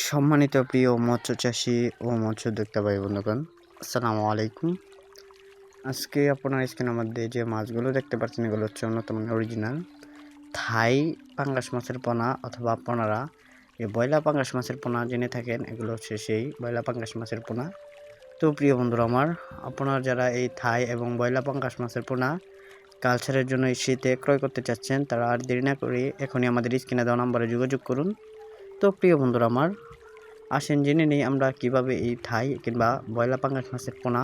সম্মানিত প্রিয় মৎস্য চাষি ও মৎস্য উদ্যোক্তা ভাই বন্ধুগণ, আসসালামু আলাইকুম। আজকে আপনার স্ক্রিনের মধ্যে যে মাছগুলো দেখতে পাচ্ছেন, এগুলো হচ্ছে অন্যতম অরিজিনাল থাই পাঙ্গাস মাছের পোনা অথবা আপনারা এই বয়লা পাঙ্গাস মাছের পোনা জেনে থাকেন, এগুলো হচ্ছে সেই বয়লা পাঙ্গাস মাছের পোনা। তো প্রিয় বন্ধুরা আমার, আপনারা যারা এই থাই এবং বয়লা পাঙ্গাস মাছের পোনা কালচারের জন্য এই শীতে ক্রয় করতে চাচ্ছেন, তারা আর দেরি না করে এখনই আমাদের স্ক্রিনে দেওয়া নাম্বারে যোগাযোগ করুন। তো প্রিয় বন্ধুরা আমার, আসেন জেনে নিই আমরা কীভাবে এই থাই কিংবা বয়লা পাঙ্গাস মাছের পোনা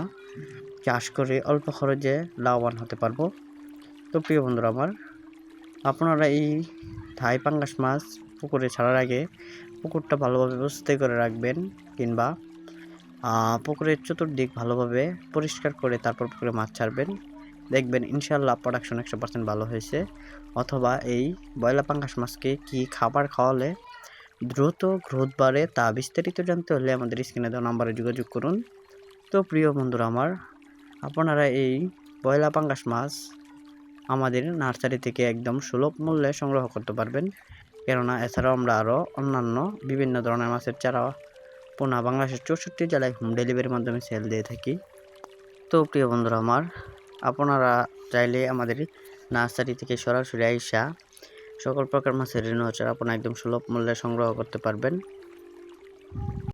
চাষ করে অল্প খরচে লাভবান হতে পারব। তো প্রিয় বন্ধুরা আমার, আপনারা এই থাই পাঙ্গাস মাছ পুকুরে ছাড়ার আগে পুকুরটা ভালোভাবে ব্যবস্থা করে রাখবেন কিংবা পুকুরের চতুর্দিক ভালোভাবে পরিষ্কার করে তারপর পুকুরে মাছ ছাড়বেন। দেখবেন ইনশাল্লাহ প্রোডাকশন একশো পার্সেন্ট ভালো হয়েছে। অথবা এই বয়লা পাঙ্গাস মাছকে কি খাবার খাওয়ালে দ্রুত গ্রোথ বাড়ে তা বিস্তারিত জানতে হলে আমাদের স্ক্রিনে দেওয়া নাম্বারে যোগাযোগ করুন। তো প্রিয় বন্ধুরা আমার, আপনারা এই বয়লা পাঙ্গাস মাছ আমাদের নার্সারি থেকে একদম সুলভ মূল্যে সংগ্রহ করতে পারবেন। কেননা এছাড়াও আমরা আরও অন্যান্য বিভিন্ন ধরনের মাছের চারা পোনা বাংলাদেশের চৌষট্টি জেলায় হোম ডেলিভারির মাধ্যমে সেল দিয়ে থাকি। তো প্রিয় বন্ধুরা আমার, আপনারা চাইলে আমাদের নার্সারি থেকে সরাসরি আইসা সকল প্রকার মাছের ঋণ হচ্ছে আপনার একদম সুলভ মূল্যে সংগ্রহ করতে পারবেন।